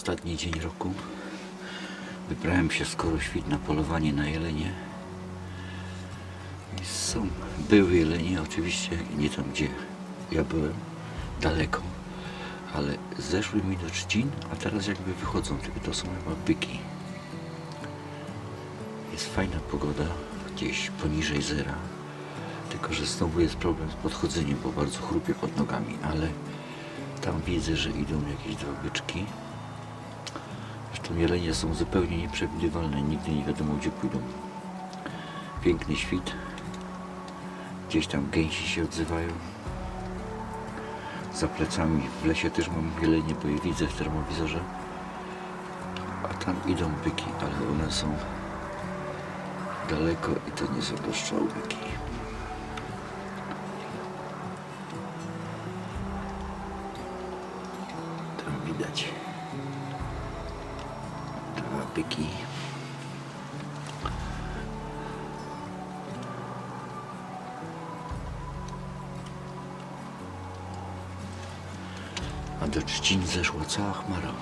Ostatni dzień roku. Wybrałem się skoro świt na polowanie na jelenie. I są, były jelenie oczywiście, nie tam gdzie ja byłem, daleko. Ale zeszły mi do trzcin, a teraz jakby wychodzą, tylko to są chyba byki. Jest fajna pogoda, gdzieś poniżej zera. Tylko, że znowu jest problem z podchodzeniem, bo bardzo chrupie pod nogami, ale tam widzę, że idą jakieś dwa Zresztą jelenie są zupełnie nieprzewidywalne, nigdy nie wiadomo gdzie pójdą. Piękny świt. Gdzieś tam gęsi się odzywają. Za plecami w lesie też mam jelenie, bo je widzę w termowizorze. A tam idą byki, ale one są daleko i to nie są goszczołbyki. Tam byki. A do trzcin zeszła cała chmara.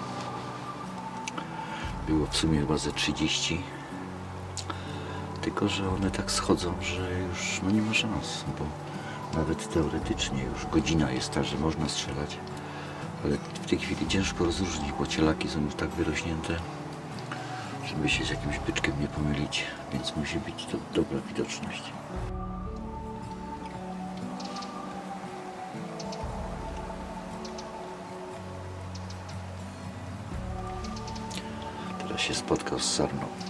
Było w sumie chyba ze 30. Tylko, że one tak schodzą, że już no nie ma szans, bo nawet teoretycznie już godzina jest ta, że można strzelać. Ale w tej chwili ciężko rozróżnić, bo cielaki są już tak wyrośnięte, żeby się z jakimś byczkiem nie pomylić, więc musi być to dobra widoczność. Teraz się spotkał z sarną.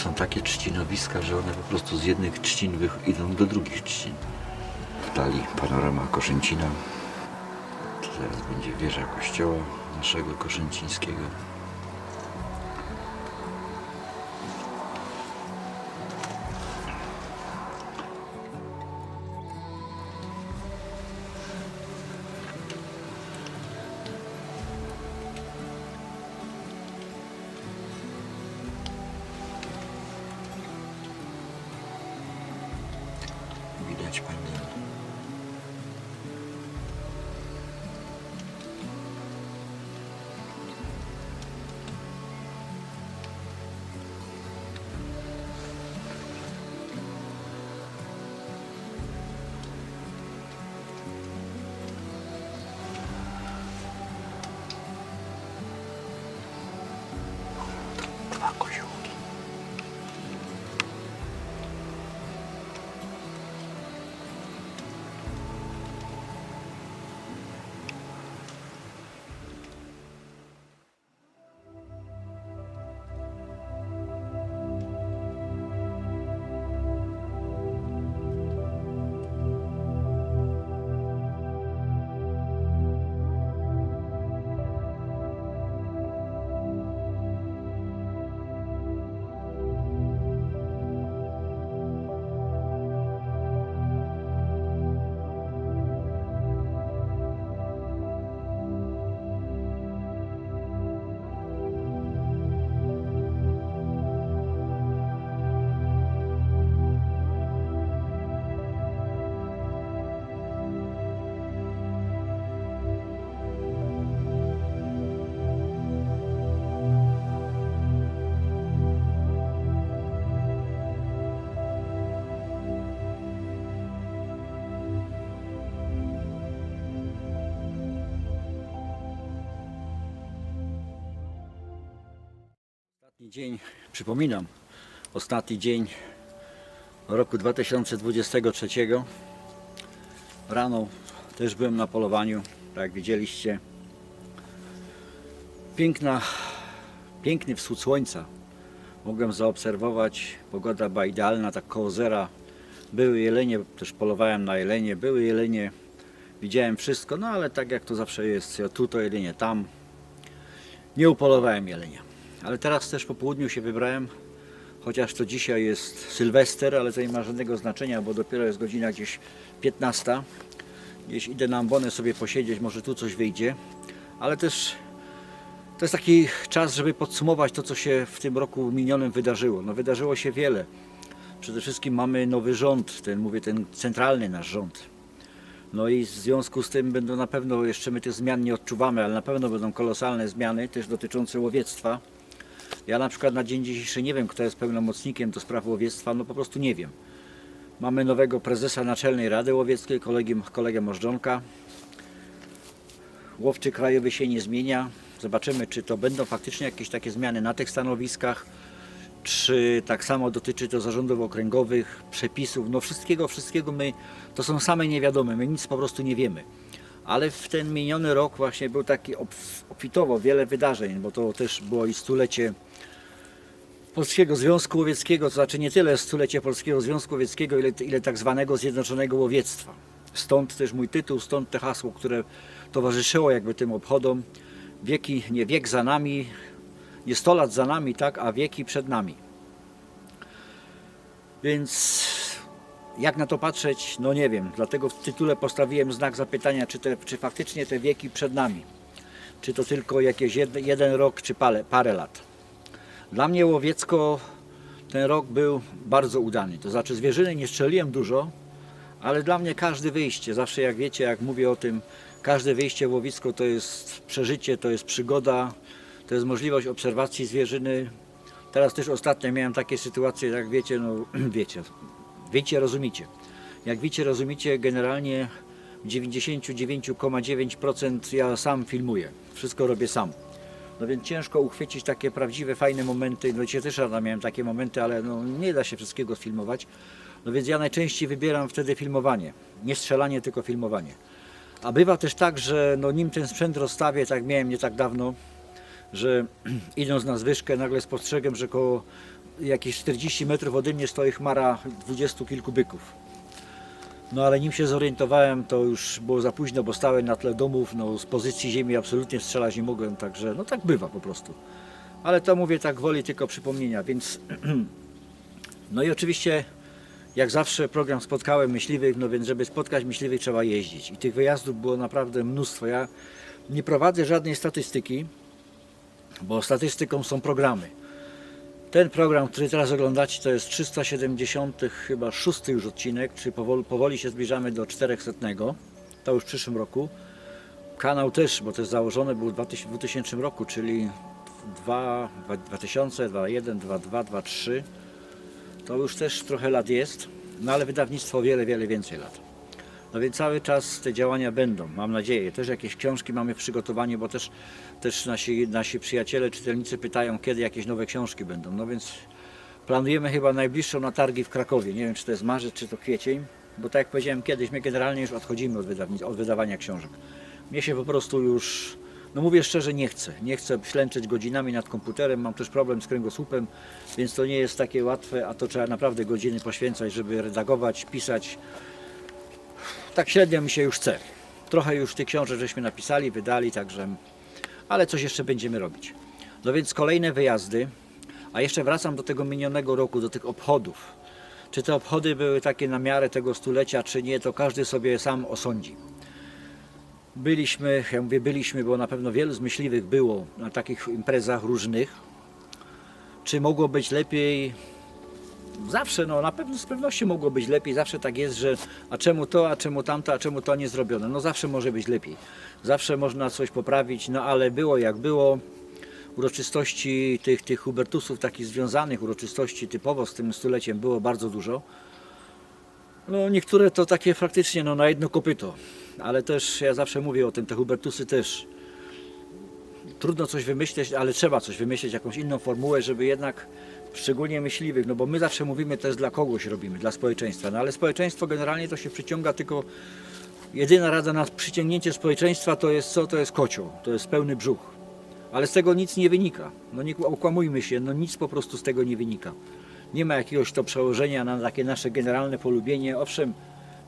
Są takie trzcinowiska, że one po prostu z jednych trzcin idą do drugich trzcin. W dali panorama Koszęcina. To zaraz będzie wieża kościoła naszego koszęcińskiego. Dzień, przypominam, ostatni dzień roku 2023. Rano też byłem na polowaniu, tak jak widzieliście. Piękna, piękny wschód słońca. Mogłem zaobserwować, pogoda była idealna, tak koło zera. Były jelenie, też polowałem na jelenie, były jelenie, widziałem wszystko, no ale tak jak to zawsze jest, tu to jelenie, tam. Nie upolowałem jelenia. Ale teraz też po południu się wybrałem, chociaż to dzisiaj jest Sylwester, ale to nie ma żadnego znaczenia, bo dopiero jest godzina gdzieś 15. Gdzieś idę na ambonę sobie posiedzieć, może tu coś wyjdzie. Ale też To jest taki czas, żeby podsumować to, co się w tym roku minionym wydarzyło. No wydarzyło się wiele. Przede wszystkim mamy nowy rząd, ten mówię, ten centralny nasz rząd. No i w związku z tym będą na pewno, jeszcze my tych zmian nie odczuwamy, ale na pewno będą kolosalne zmiany też dotyczące łowiectwa. Ja na przykład na dzień dzisiejszy nie wiem, kto jest pełnomocnikiem do spraw łowiectwa, no po prostu nie wiem. Mamy nowego prezesa Naczelnej Rady Łowieckiej, kolegę, kolegę Możdżonka. Łowczy krajowy się nie zmienia. Zobaczymy, czy to będą faktycznie jakieś takie zmiany na tych stanowiskach, czy tak samo dotyczy to zarządów okręgowych, przepisów, no wszystkiego, wszystkiego my, to są same niewiadome, my nic po prostu nie wiemy. Ale w ten miniony rok właśnie był taki obf- obfitowo wiele wydarzeń, bo to też było i stulecie Polskiego Związku Łowieckiego, to znaczy nie tyle stulecie Polskiego Związku Łowieckiego, ile, ile tak zwanego Zjednoczonego Łowiectwa. Stąd też mój tytuł, stąd te hasło, które towarzyszyło jakby tym obchodom. Wieki, nie wiek za nami, nie 100 lat za nami, tak, a wieki przed nami. Więc jak na to patrzeć, no nie wiem. Dlatego w tytule postawiłem znak zapytania, czy, te, czy faktycznie te wieki przed nami. Czy to tylko jakieś jed, jeden rok, czy parę, parę lat. Dla mnie łowiecko ten rok był bardzo udany. To znaczy zwierzyny nie strzeliłem dużo, ale dla mnie każde wyjście, zawsze jak wiecie, jak mówię o tym, każde wyjście w łowisko to jest przeżycie, to jest przygoda, to jest możliwość obserwacji zwierzyny. Teraz też ostatnio miałem takie sytuacje, jak wiecie, no wiecie, wiecie, rozumiecie. Jak wiecie, rozumiecie, generalnie w 99,9% ja sam filmuję. Wszystko robię sam. No więc ciężko uchwycić takie prawdziwe, fajne momenty. No dzisiaj też rano miałem takie momenty, ale no, nie da się wszystkiego sfilmować. No więc ja najczęściej wybieram wtedy filmowanie. Nie strzelanie, tylko filmowanie. A bywa też tak, że no, nim ten sprzęt rozstawię, tak miałem nie tak dawno, że idąc na zwyżkę nagle spostrzegłem, że koło jakieś 40 metrów ode mnie stoi chmara dwudziestu kilku byków. No ale nim się zorientowałem, to już było za późno, bo stałem na tle domów, no z pozycji ziemi absolutnie strzelać nie mogłem, także no tak bywa po prostu. Ale to mówię tak woli tylko przypomnienia, więc no i oczywiście jak zawsze program spotkałem myśliwych, no więc żeby spotkać myśliwych trzeba jeździć i tych wyjazdów było naprawdę mnóstwo. Ja nie prowadzę żadnej statystyki, bo statystyką są programy. Ten program, który teraz oglądacie, to jest 370 chyba szósty już odcinek, czyli powoli, powoli się zbliżamy do 400. To już w przyszłym roku. Kanał też, bo to jest założony był w 2000 w 2000 roku, czyli 2, 2000, 2001, 2002, 2003. To już też trochę lat jest, no ale wydawnictwo wiele, wiele więcej lat. No więc cały czas te działania będą, mam nadzieję. Też jakieś książki mamy w przygotowaniu, bo też, też nasi, nasi przyjaciele, czytelnicy pytają, kiedy jakieś nowe książki będą. No więc planujemy chyba najbliższą na targi w Krakowie. Nie wiem, czy to jest marzec, czy to kwiecień, bo tak jak powiedziałem kiedyś, my generalnie już odchodzimy od, od wydawania książek. Mnie się po prostu już, no mówię szczerze, nie chcę. Nie chcę ślęczyć godzinami nad komputerem, mam też problem z kręgosłupem, więc to nie jest takie łatwe, a to trzeba naprawdę godziny poświęcać, żeby redagować, pisać tak średnio mi się już chce. Trochę już tych książek żeśmy napisali, wydali, także, ale coś jeszcze będziemy robić. No więc kolejne wyjazdy, a jeszcze wracam do tego minionego roku, do tych obchodów. Czy te obchody były takie na miarę tego stulecia, czy nie, to każdy sobie sam osądzi. Byliśmy, ja mówię byliśmy, bo na pewno wielu z myśliwych było na takich imprezach różnych. Czy mogło być lepiej? Zawsze, no na pewno z pewnością mogło być lepiej, zawsze tak jest, że a czemu to, a czemu tamto, a czemu to nie zrobione. No zawsze może być lepiej. Zawsze można coś poprawić, no ale było jak było. Uroczystości tych, tych Hubertusów, takich związanych uroczystości typowo z tym stuleciem było bardzo dużo. No niektóre to takie faktycznie no, na jedno kopyto, ale też ja zawsze mówię o tym, te Hubertusy też trudno coś wymyśleć, ale trzeba coś wymyśleć, jakąś inną formułę, żeby jednak szczególnie myśliwych, no bo my zawsze mówimy, to jest dla kogoś robimy, dla społeczeństwa, no ale społeczeństwo generalnie to się przyciąga tylko, jedyna rada na przyciągnięcie społeczeństwa to jest co? To jest kocioł, to jest pełny brzuch. Ale z tego nic nie wynika. No nie okłamujmy się, no nic po prostu z tego nie wynika. Nie ma jakiegoś to przełożenia na takie nasze generalne polubienie. Owszem,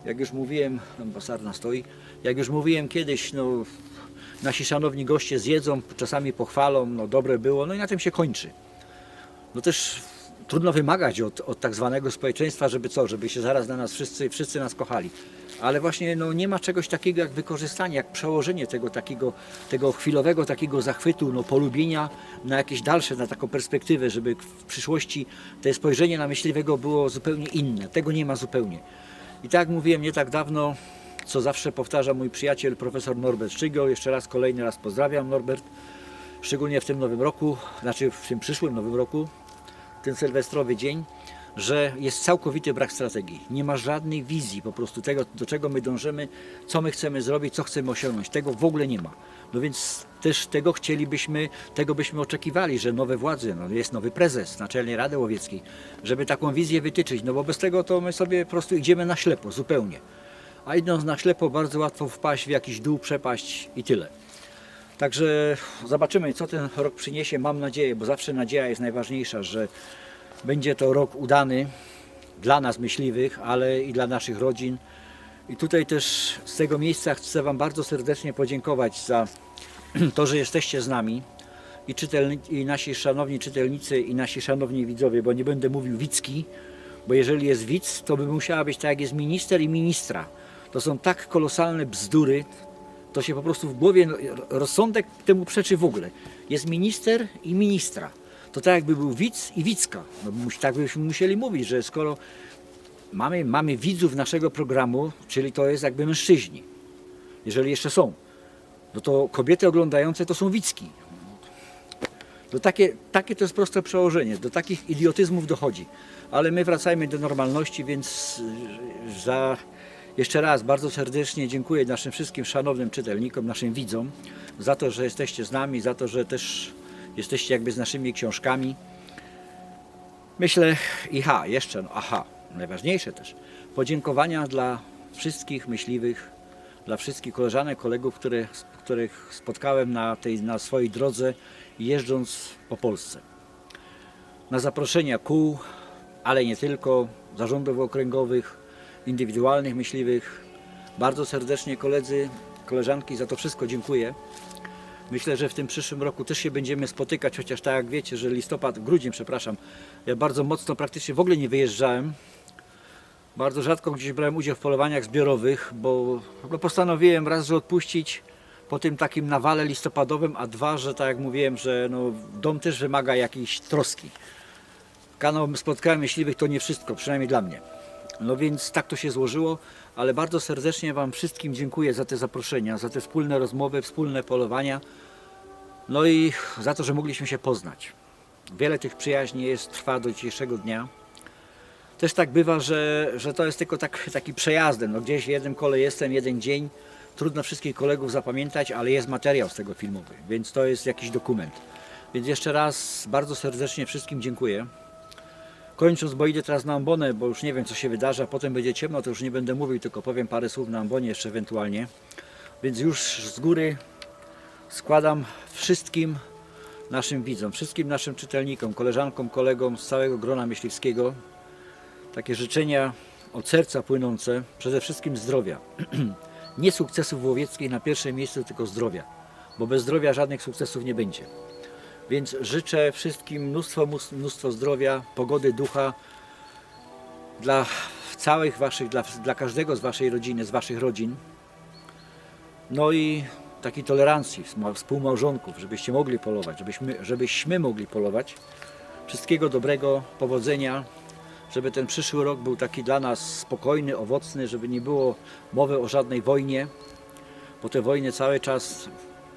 jak już mówiłem, ambasarna stoi, jak już mówiłem kiedyś, no nasi szanowni goście zjedzą, czasami pochwalą, no dobre było, no i na tym się kończy. No też trudno wymagać od, od tak zwanego społeczeństwa, żeby co, żeby się zaraz na nas wszyscy, wszyscy nas kochali. Ale właśnie no, nie ma czegoś takiego jak wykorzystanie, jak przełożenie tego takiego, tego chwilowego takiego zachwytu, no, polubienia na jakieś dalsze, na taką perspektywę, żeby w przyszłości to spojrzenie na myśliwego było zupełnie inne. Tego nie ma zupełnie. I tak jak mówiłem nie tak dawno, co zawsze powtarza mój przyjaciel profesor Norbert Szczygiel, jeszcze raz kolejny raz pozdrawiam Norbert, szczególnie w tym nowym roku, znaczy w tym przyszłym nowym roku, ten sylwestrowy dzień, że jest całkowity brak strategii. Nie ma żadnej wizji po prostu tego, do czego my dążymy, co my chcemy zrobić, co chcemy osiągnąć. Tego w ogóle nie ma. No więc też tego chcielibyśmy, tego byśmy oczekiwali, że nowe władze, no jest nowy prezes Naczelnej Rady Łowieckiej, żeby taką wizję wytyczyć, no bo bez tego to my sobie po prostu idziemy na ślepo, zupełnie. A idąc na ślepo bardzo łatwo wpaść w jakiś dół, przepaść i tyle. Także zobaczymy, co ten rok przyniesie. Mam nadzieję, bo zawsze nadzieja jest najważniejsza, że będzie to rok udany dla nas myśliwych, ale i dla naszych rodzin. I tutaj też z tego miejsca chcę Wam bardzo serdecznie podziękować za to, że jesteście z nami i, czytelni, i nasi szanowni czytelnicy i nasi szanowni widzowie, bo nie będę mówił wicki, bo jeżeli jest widz, to by musiała być tak jak jest minister i ministra. To są tak kolosalne bzdury, to się po prostu w głowie, no, rozsądek temu przeczy w ogóle. Jest minister i ministra. To tak jakby był widz i widzka. No, tak byśmy musieli mówić, że skoro mamy, mamy widzów naszego programu, czyli to jest jakby mężczyźni, jeżeli jeszcze są, no to kobiety oglądające to są widzki. Do takie, takie to jest proste przełożenie, do takich idiotyzmów dochodzi. Ale my wracajmy do normalności, więc za jeszcze raz bardzo serdecznie dziękuję naszym wszystkim szanownym czytelnikom, naszym widzom za to, że jesteście z nami, za to, że też jesteście jakby z naszymi książkami. Myślę, i ha, jeszcze, no, aha, najważniejsze też, podziękowania dla wszystkich myśliwych, dla wszystkich koleżanek, kolegów, które, których spotkałem na, tej, na swojej drodze jeżdżąc po Polsce. Na zaproszenia kół, ale nie tylko, zarządów okręgowych, indywidualnych myśliwych. Bardzo serdecznie koledzy, koleżanki za to wszystko dziękuję. Myślę, że w tym przyszłym roku też się będziemy spotykać, chociaż tak jak wiecie, że listopad, grudzień, przepraszam, ja bardzo mocno praktycznie w ogóle nie wyjeżdżałem. Bardzo rzadko gdzieś brałem udział w polowaniach zbiorowych, bo no postanowiłem raz, że odpuścić po tym takim nawale listopadowym, a dwa, że tak jak mówiłem, że no, dom też wymaga jakiejś troski. Kanał spotkałem myśliwych to nie wszystko, przynajmniej dla mnie. No więc tak to się złożyło, ale bardzo serdecznie Wam wszystkim dziękuję za te zaproszenia, za te wspólne rozmowy, wspólne polowania. No i za to, że mogliśmy się poznać. Wiele tych przyjaźni jest, trwa do dzisiejszego dnia. Też tak bywa, że, że to jest tylko tak, taki przejazdem. No gdzieś w jednym kole jestem, jeden dzień. Trudno wszystkich kolegów zapamiętać, ale jest materiał z tego filmowy, więc to jest jakiś dokument. Więc jeszcze raz bardzo serdecznie wszystkim dziękuję. Kończąc, bo idę teraz na ambonę, bo już nie wiem co się wydarzy, a potem będzie ciemno, to już nie będę mówił, tylko powiem parę słów na ambonie jeszcze ewentualnie. Więc już z góry składam wszystkim naszym widzom, wszystkim naszym czytelnikom, koleżankom, kolegom z całego grona myśliwskiego takie życzenia od serca płynące, przede wszystkim zdrowia. nie sukcesów łowieckich na pierwszym miejscu, tylko zdrowia, bo bez zdrowia żadnych sukcesów nie będzie. Więc życzę wszystkim mnóstwo, mnóstwo zdrowia, pogody ducha dla całych waszych, dla, dla każdego z waszej rodziny, z waszych rodzin. No i takiej tolerancji współ- współmałżonków, żebyście mogli polować, żebyśmy, żebyśmy mogli polować. Wszystkiego dobrego, powodzenia, żeby ten przyszły rok był taki dla nas spokojny, owocny, żeby nie było mowy o żadnej wojnie, bo te wojny cały czas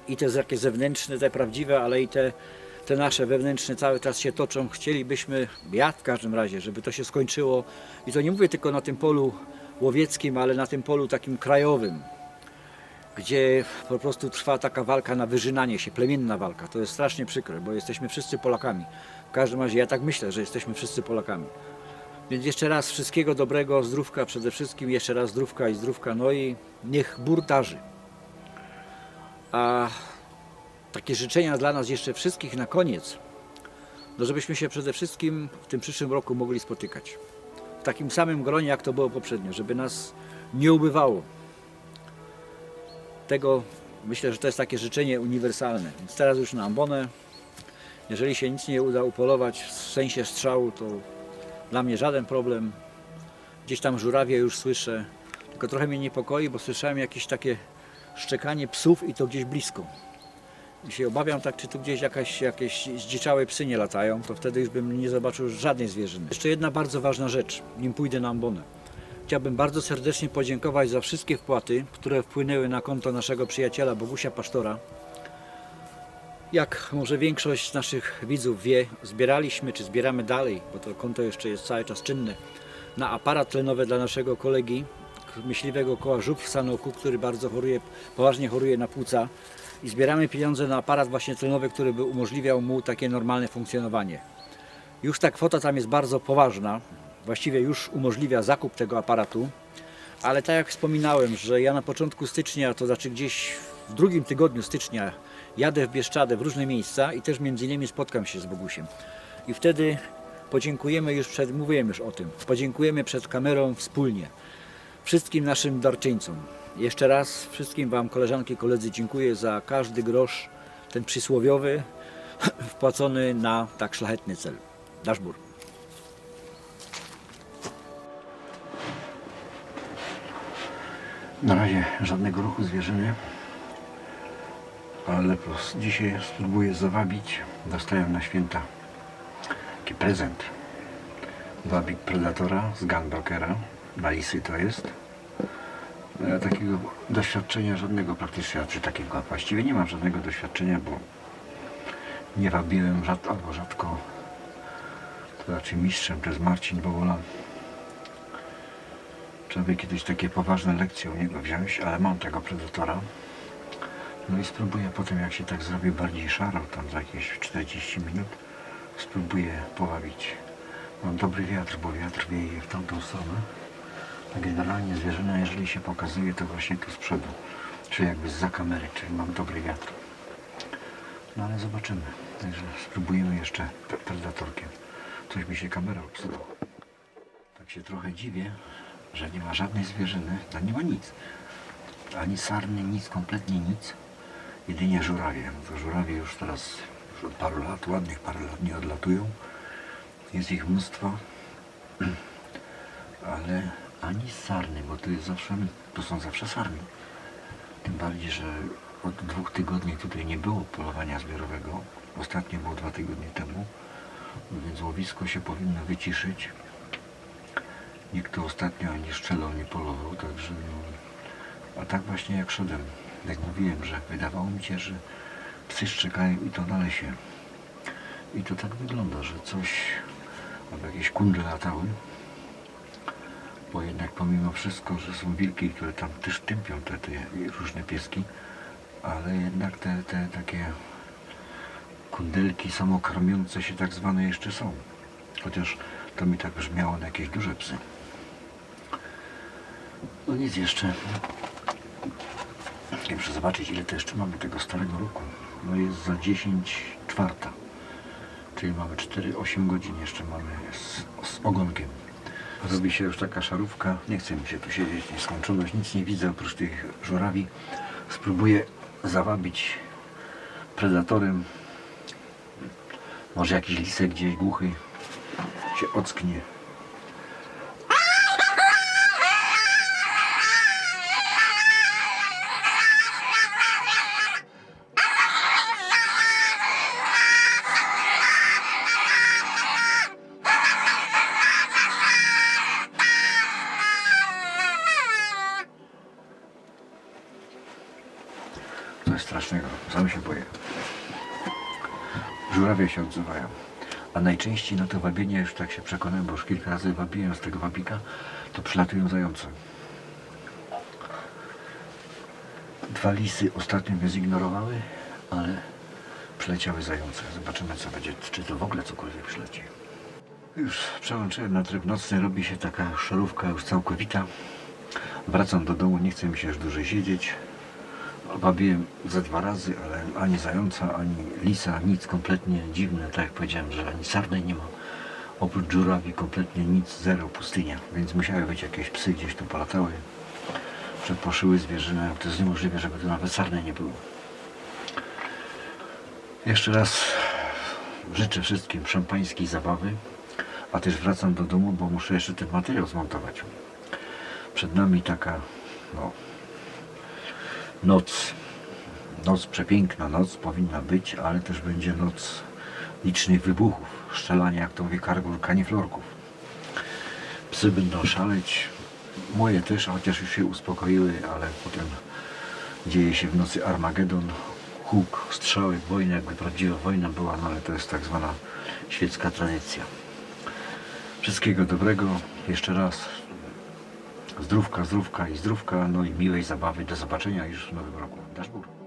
i te takie zewnętrzne, te prawdziwe, ale i te, te nasze wewnętrzne cały czas się toczą. Chcielibyśmy, ja w każdym razie, żeby to się skończyło i to nie mówię tylko na tym polu łowieckim, ale na tym polu takim krajowym, gdzie po prostu trwa taka walka na wyżynanie się, plemienna walka. To jest strasznie przykre, bo jesteśmy wszyscy Polakami. W każdym razie ja tak myślę, że jesteśmy wszyscy Polakami. Więc jeszcze raz wszystkiego dobrego, zdrówka przede wszystkim, jeszcze raz zdrówka i zdrówka, no i niech bór darzy. A takie życzenia dla nas jeszcze wszystkich na koniec, no żebyśmy się przede wszystkim w tym przyszłym roku mogli spotykać. W takim samym gronie, jak to było poprzednio, żeby nas nie ubywało. Tego myślę, że to jest takie życzenie uniwersalne. Więc teraz już na ambonę Jeżeli się nic nie uda upolować w sensie strzału, to dla mnie żaden problem. Gdzieś tam żurawie już słyszę, tylko trochę mnie niepokoi, bo słyszałem jakieś takie szczekanie psów i to gdzieś blisko. I się obawiam tak, czy tu gdzieś jakaś, jakieś zdziczałe psy nie latają, to wtedy już bym nie zobaczył żadnej zwierzyny. Jeszcze jedna bardzo ważna rzecz, nim pójdę na ambonę. Chciałbym bardzo serdecznie podziękować za wszystkie wpłaty, które wpłynęły na konto naszego przyjaciela Bogusia Pasztora. Jak może większość naszych widzów wie, zbieraliśmy czy zbieramy dalej, bo to konto jeszcze jest cały czas czynne, na aparat tlenowy dla naszego kolegi, myśliwego koła żub w Sanoku, który bardzo choruje, poważnie choruje na płuca i zbieramy pieniądze na aparat właśnie tlenowy, który by umożliwiał mu takie normalne funkcjonowanie. Już ta kwota tam jest bardzo poważna, właściwie już umożliwia zakup tego aparatu, ale tak jak wspominałem, że ja na początku stycznia, to znaczy gdzieś w drugim tygodniu stycznia jadę w Bieszczadę w różne miejsca i też między innymi spotkam się z Bogusiem. I wtedy podziękujemy już przed, mówiłem już o tym, podziękujemy przed kamerą wspólnie wszystkim naszym darczyńcom. Jeszcze raz wszystkim Wam, koleżanki i koledzy, dziękuję za każdy grosz, ten przysłowiowy, wpłacony na tak szlachetny cel. Daszbur. Na razie żadnego ruchu zwierzyny, ale prostu dzisiaj spróbuję zawabić. Dostałem na święta taki prezent. Wabik Predatora z Gunbrokera. Balisy to jest. Ja takiego doświadczenia żadnego praktycznie, czy takiego właściwie nie mam żadnego doświadczenia, bo nie rzad, albo rzadko. To raczej mistrzem to jest Marcin Bowola. Trzeba by kiedyś takie poważne lekcje u niego wziąć, ale mam tego predatora. No i spróbuję potem, jak się tak zrobi bardziej szaro, tam za jakieś 40 minut, spróbuję poławić. Mam dobry wiatr, bo wiatr wieje w tamtą stronę. Generalnie zwierzyna, jeżeli się pokazuje, to właśnie tu z przodu, czyli jakby za kamery, czyli mam dobry wiatr. No ale zobaczymy. Także spróbujemy jeszcze pre- predatorkiem. Coś mi się kamera obsuła. Tak się trochę dziwię, że nie ma żadnej zwierzyny, no nie ma nic. Ani sarny, nic, kompletnie nic. Jedynie żurawie. To żurawie już teraz już od paru lat, ładnych parę lat nie odlatują. Jest ich mnóstwo. Ale ani sarny, bo to jest zawsze, są zawsze sarny. Tym bardziej, że od dwóch tygodni tutaj nie było polowania zbiorowego. Ostatnie było dwa tygodnie temu. Więc łowisko się powinno wyciszyć. Nikt tu ostatnio ani strzelał, nie polował, także no, a tak właśnie jak szedłem, jak mówiłem, że wydawało mi się, że psy szczekają i to na lesie. I to tak wygląda, że coś, albo jakieś kundle latały, bo jednak pomimo wszystko, że są wilki, które tam też tępią te, te różne pieski, ale jednak te, te takie kundelki samokarmiące się tak zwane jeszcze są. Chociaż to mi tak brzmiało na jakieś duże psy. No nic jeszcze. Ja Muszę zobaczyć ile to jeszcze mamy tego starego roku. No jest za 10 czwarta. Czyli mamy 4-8 godzin jeszcze mamy z, z ogonkiem. Robi się już taka szarówka. Nie chce mi się tu siedzieć, nieskończoność. Nic nie widzę oprócz tych żurawi. Spróbuję zawabić predatorem. Może jakiś lisek gdzieś głuchy się ocknie. Żurawie się odzywają. A najczęściej na to wabienie, już tak się przekonałem, bo już kilka razy wabiłem z tego wabika, to przylatują zające. Dwa lisy ostatnio mnie zignorowały, ale przyleciały zające. Zobaczymy co będzie, czy to w ogóle cokolwiek przyleci. Już przełączyłem na tryb nocny, robi się taka szarówka już całkowita. Wracam do domu, nie chce mi się już dłużej siedzieć. Wabiłem ze dwa razy, ale ani zająca, ani lisa, nic kompletnie dziwne, tak jak powiedziałem, że ani sarnej nie ma. Oprócz żurawi kompletnie nic, zero, pustynia, więc musiały być jakieś psy gdzieś tu polatały, przeposzyły zwierzynę, to jest niemożliwe, żeby tu nawet sarnej nie było. Jeszcze raz życzę wszystkim szampańskiej zabawy, a też wracam do domu, bo muszę jeszcze ten materiał zmontować. Przed nami taka no, noc. Noc, przepiękna noc powinna być, ale też będzie noc licznych wybuchów, strzelania, jak to mówi Kargul, kaniflorków. Psy będą szaleć, moje też, chociaż już się uspokoiły, ale potem dzieje się w nocy Armagedon, huk, strzały, wojna, jakby prawdziwa wojna była, no ale to jest tak zwana świecka tradycja. Wszystkiego dobrego, jeszcze raz zdrówka, zdrówka i zdrówka, no i miłej zabawy. Do zobaczenia już w nowym roku. Dasz Bóg.